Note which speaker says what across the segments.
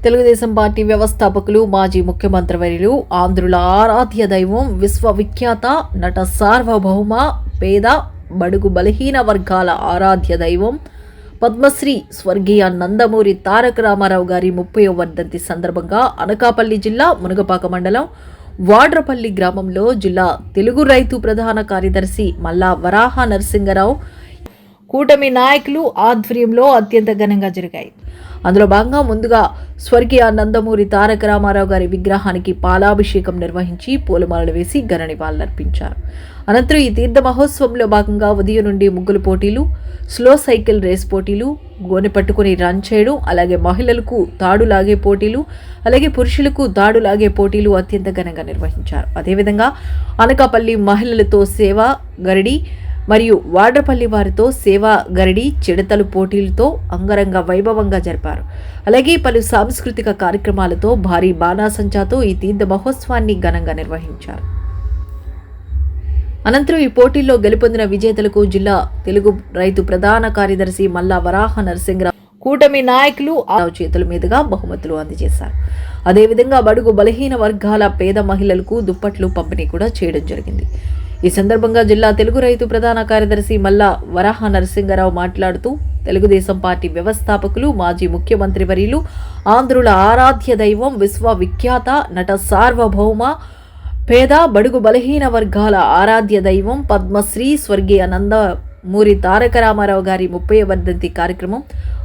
Speaker 1: Telugu Desam party వ్యవస్థాపకులు మాజీ ముఖ్యమంత్రి వర్యులు ఆంధ్రుల ఆరాధ్య దైవం విశ్వవిఖ్యాత నట సార్వభౌమ పేద బడుగు బలహీన వర్గాల ఆరాధ్య దైవం పద్మశ్రీ స్వర్గీయ నందమూరి తారక రామారావు గారి ముప్పై వర్ధంతి సందర్భంగా అనకాపల్లి జిల్లా మునగపాక మండలం వాడ్రపల్లి గ్రామంలో జిల్లా తెలుగు రైతు ప్రధాన కార్యదర్శి మల్లా వరాహ నరసింగరావు కూటమి నాయకులు ఆధ్వర్యంలో అత్యంత ఘనంగా జరిగాయి. అందులో భాగంగా ముందుగా స్వర్గీయ నందమూరి తారక రామారావు గారి విగ్రహానికి పాలాభిషేకం నిర్వహించి పూలమాలలు వేసి ఘన నివాళులర్పించారు. అనంతరం ఈ తీర్థ మహోత్సవంలో భాగంగా ఉదయం నుండి ముగ్గులు పోటీలు స్లో సైకిల్ రేస్ పోటీలు గోనె పట్టుకుని రన్ చేయడం అలాగే మహిళలకు తాడు లాగే పోటీలు అలాగే పురుషులకు తాడు లాగే పోటీలు అత్యంత ఘనంగా నిర్వహించారు. అదేవిధంగా అనకాపల్లి మహిళలతో సేవ గరిడి మరియు వాడ్రపల్లి వారితో సేవా గరిడి చిడతలు పోటీలతో అంగరంగ వైభవంగా జరిపారు. అలాగే పలు సాంస్కృతిక కార్యక్రమాలతో భారీ బాణాసంచాతో ఈ తీర్థ మహోత్సవాన్ని ఘనంగా నిర్వహించారు. అనంతరం ఈ పోటీల్లో గెలుపొందిన విజేతలకు జిల్లా తెలుగు రైతు ప్రధాన కార్యదర్శి మల్లా వరాహ నరసింహరావు కూటమి నాయకులు చేతుల మీదుగా బహుమతులు అందజేశారు. అదేవిధంగా బడుగు బలహీన వర్గాల పేద మహిళలకు దుప్పట్లు పంపిణీ కూడా చేయడం జరిగింది. ఈ సందర్భంగా జిల్లా తెలుగు రైతు ప్రధాన కార్యదర్శి మల్లా వరాహ నరసింగరావు మాట్లాడుతూ తెలుగుదేశం పార్టీ వ్యవస్థాపకులు మాజీ ముఖ్యమంత్రి వర్యులు ఆంధ్రుల ఆరాధ్య దైవం విశ్వవిఖ్యాత నట సార్వభౌమ పేద బడుగు బలహీన వర్గాల ఆరాధ్య దైవం పద్మశ్రీ స్వర్గీయ నందమూరి తారక రామారావు గారి ముప్పై వర్ధంతి కార్యక్రమం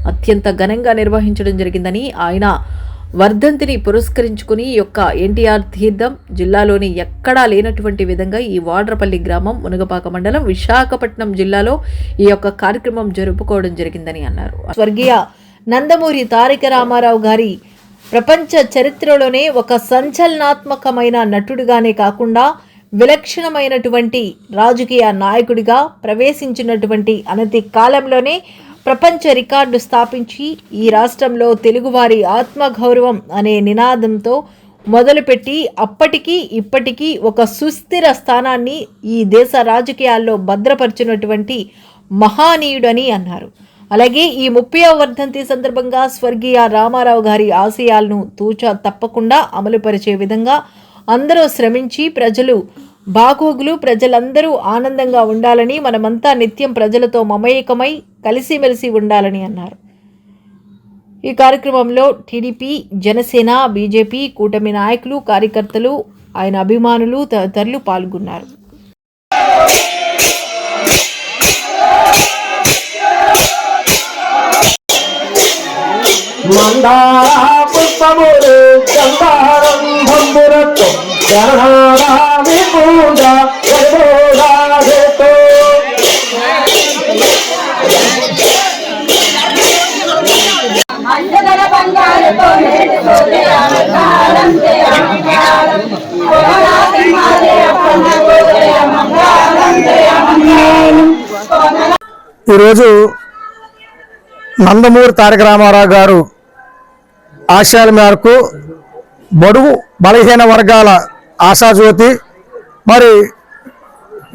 Speaker 1: అత్యంత ఘనంగా నిర్వహించడం జరిగిందని ఆయన వర్ధంతిని పురస్కరించుకుని ఈ యొక్క ఎన్టీఆర్ తీర్థం జిల్లాలోని ఎక్కడా లేనటువంటి విధంగా ఈ వాడ్రపల్లి గ్రామం మునగపాక మండలం విశాఖపట్నం జిల్లాలో ఈ యొక్క కార్యక్రమం జరుపుకోవడం జరిగిందని అన్నారు. స్వర్గీయ నందమూరి తారక రామారావు గారి ప్రపంచ చరిత్రలోనే ఒక సంచలనాత్మకమైన నటుడిగానే కాకుండా విలక్షణమైనటువంటి రాజకీయ నాయకుడిగా ప్రవేశించినటువంటి అనతి కాలంలోనే ప్రపంచ రికార్డు స్థాపించి ఈ రాష్ట్రంలో తెలుగువారి ఆత్మగౌరవం అనే నినాదంతో మొదలుపెట్టి అప్పటికీ ఇప్పటికీ ఒక సుస్థిర స్థానాన్ని ఈ దేశ రాజకీయాల్లో భద్రపరిచినటువంటి మహానీయుడని అన్నారు. అలాగే ఈ ముప్పై వర్ధంతి సందర్భంగా స్వర్గీయ రామారావు గారి ఆశయాలను తూచా తప్పకుండా అమలుపరిచే విధంగా అందరూ శ్రమించి ప్రజలు బాగోగులు ప్రజలందరూ ఆనందంగా ఉండాలని మనమంతా నిత్యం ప్రజలతో మమేకమై కలిసిమెలిసి ఉండాలని అన్నారు. ఈ కార్యక్రమంలో టీడీపీ జనసేన బీజేపీ కూటమి నాయకులు కార్యకర్తలు ఆయన అభిమానులు తదితరులు పాల్గొన్నారు.
Speaker 2: మందార పుష్పములు చందారం భంబురత్వం
Speaker 3: చరణారా
Speaker 2: ఈరోజు నందమూరి తారక రామారావు గారు ఆశయాల మేరకు బడువు బలహీన వర్గాల ఆశాజ్యోతి మరి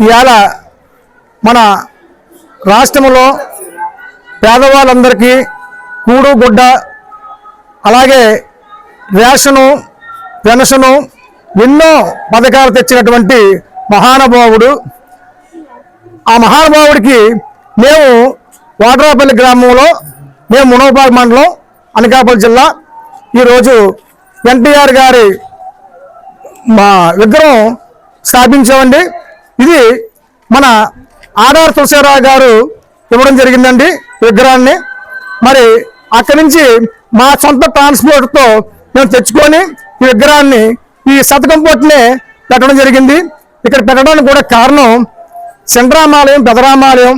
Speaker 2: ఇవాళ మన రాష్ట్రంలో పేదవాళ్ళందరికీ కూడు గుడ్డ అలాగే రేషను పెన్షను ఎన్నో పథకాలు తెచ్చినటువంటి మహానుభావుడు. ఆ మహానుభావుడికి మేము వాడ్రాపల్లి గ్రామంలో మేము మునోపాల్ మండలం అనకాపల్లి జిల్లా. ఈరోజు ఎన్టీఆర్ గారి మా విగ్రహం స్థాపించామండి. ఇది మన ఆడార్ తులసిరావు గారు ఇవ్వడం జరిగిందండి విగ్రహాన్ని. మరి అక్కడి నుంచి మా సొంత ట్రాన్స్పోర్ట్తో మేము తెచ్చుకొని ఈ విగ్రహాన్ని ఈ శతకం పోటీనే పెట్టడం జరిగింది. ఇక్కడ పెట్టడానికి కూడా కారణం చంద్రామాలయం పెదరామాలయం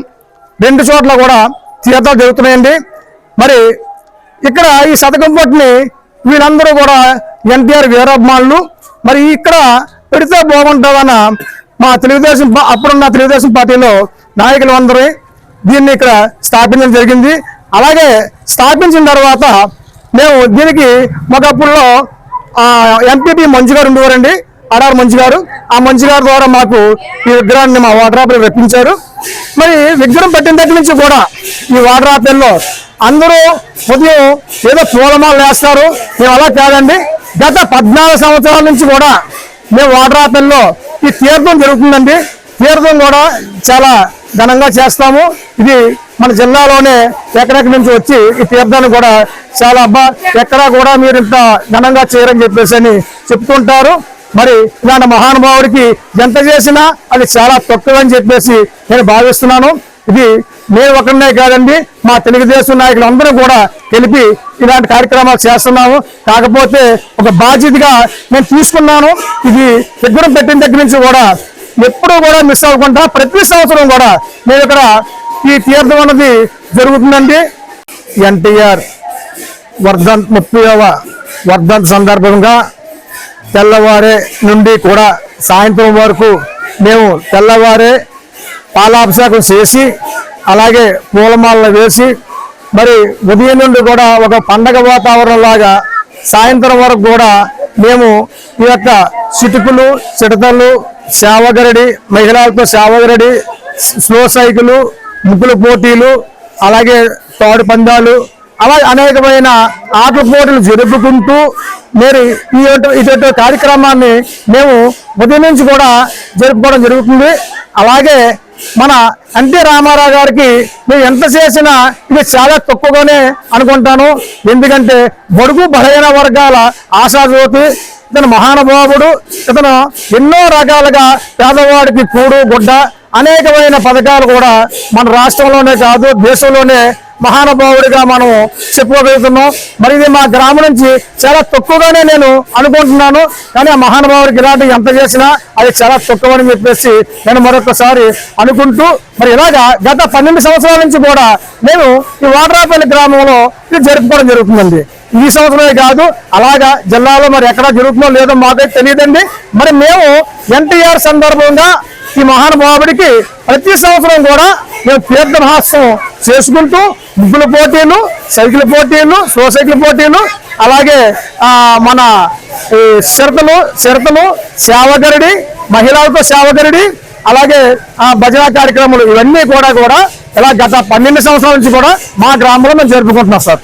Speaker 2: రెండు చోట్ల కూడా తీర్థాలు జరుగుతున్నాయండి. మరి ఇక్కడ ఈ శతకం పోటీని వీళ్ళందరూ కూడా ఎన్టీఆర్ వీరాభిమానులు. మరి ఇక్కడ పెడితే బాగుంటుందన్న. మా తెలుగుదేశం అప్పుడున్న తెలుగుదేశం పార్టీలో నాయకులు అందరూ దీన్ని ఇక్కడ స్థాపించడం జరిగింది. అలాగే స్థాపించిన తర్వాత మేము దీనికి ఒకప్పుడులో ఎంపీపీ మంజు గారు ఉండేవారండి ఆడారు మంచి గారు. ఆ మంచి గారి ద్వారా మాకు ఈ విగ్రహాన్ని మా వాటర్ రప్పించారు. మరి విగ్రహం పెట్టిన దగ్గర నుంచి కూడా ఈ వాటర్ అందరూ ఉదయం ఏదో పూలమాలు వేస్తారు. మేము అలా కాదండి గత పద్నాలుగు సంవత్సరాల నుంచి కూడా మేము వాటర్ ఈ తీర్థం జరుగుతుందండి. తీర్థం కూడా చాలా ఘనంగా చేస్తాము. ఇది మన జిల్లాలోనే ఎక్కడెక్కడి నుంచి వచ్చి ఈ తీర్థాన్ని కూడా చాలా అబ్బా ఎక్కడా కూడా మీరు ఇంత ఘనంగా చేయరని చెప్పేసి అని చెప్తుంటారు మరి ఇలాంటి మహానుభావుడికి ఎంత చేసినా అది చాలా తక్కువ అని చెప్పేసి నేను భావిస్తున్నాను. ఇది నేను ఒకరినే కాదండి మా తెలుగుదేశం నాయకులు అందరూ కూడా కలిపి ఇలాంటి కార్యక్రమాలు చేస్తున్నాము. కాకపోతే ఒక బాధ్యతగా నేను తీసుకున్నాను. ఇది విగ్రహం పెట్టిన దగ్గర నుంచి కూడా ఎప్పుడూ కూడా మిస్ అవ్వకుండా ప్రతి సంవత్సరం కూడా నేను ఇక్కడ ఈ తీర్థం అన్నది జరుగుతుందండి. ఎన్టీఆర్ వర్ధన్ ముప్పైవ వర్ధన్ సందర్భంగా తెల్లవారే నుండి కూడా సాయంత్రం వరకు మేము తెల్లవారే పాలాభిషేకం చేసి అలాగే పూలమాలలు వేసి మరి ఉదయం నుండి కూడా ఒక పండగ వాతావరణంలాగా సాయంత్రం వరకు కూడా మేము ఈ యొక్క చిటుకులు చిడతలు సేవగరడి మహిళలతో సేవగరడి స్లో సైకిల్ ముగ్గుల పోటీలు అలాగే తాడు పందాలు అలా అనేకమైన ఆటల పోటీలు జరుపుకుంటూ మరి ఈ ఇటువంటి కార్యక్రమాన్ని మేము ఉదయం నుంచి కూడా జరుపుకోవడం జరుగుతుంది. అలాగే మన ఎన్టీ రామారావు గారికి మేము ఎంత చేసినా ఇది చాలా తక్కువగానే అనుకుంటాను. ఎందుకంటే బడుగు బలహీన వర్గాల ఆశాజ్యోతి ఇతను మహానుభావుడు ఇతను ఎన్నో రకాలుగా పేదవాడికి కూడు గుడ్డ అనేకమైన పథకాలు కూడా మన రాష్ట్రంలోనే కాదు దేశంలోనే మహానుభావుడిగా మనం చెప్పుకోగలుగుతున్నాం. మరి ఇది మా గ్రామం నుంచి చాలా తక్కువగానే నేను అనుకుంటున్నాను. కానీ ఆ మహానుభావుడికి ఇలాంటి ఎంత చేసినా అది చాలా తక్కువ అని చెప్పేసి నేను మరొకసారి అనుకుంటూ మరి ఇలాగా గత పన్నెండు సంవత్సరాల నుంచి కూడా నేను ఈ వాటరాపల్లి గ్రామంలో ఇది జరుపుకోవడం జరుగుతుందండి. ఈ సంవత్సరమే కాదు అలాగా జిల్లాలో మరి ఎక్కడ జరుగుతుందో లేదో మాకైతే తెలియదండి. మరి మేము ఎన్టీఆర్ సందర్భంగా ఈ మహానుభావుడికి ప్రతి సంవత్సరం కూడా మేము తీర్థ చేసుకుంటూ ముగ్గుల పోటీలు సైకిల్ పోటీలు స్లో సైకిల్ పోటీలు అలాగే మన ఈ చిరతలు సేవగరుడి మహిళలతో సేవగరుడి అలాగే ఆ భజన కార్యక్రమాలు ఇవన్నీ కూడా కూడా ఇలా గత పన్నెండు సంవత్సరాల నుంచి కూడా మా గ్రామంలో మేము జరుపుకుంటున్నాం సార్.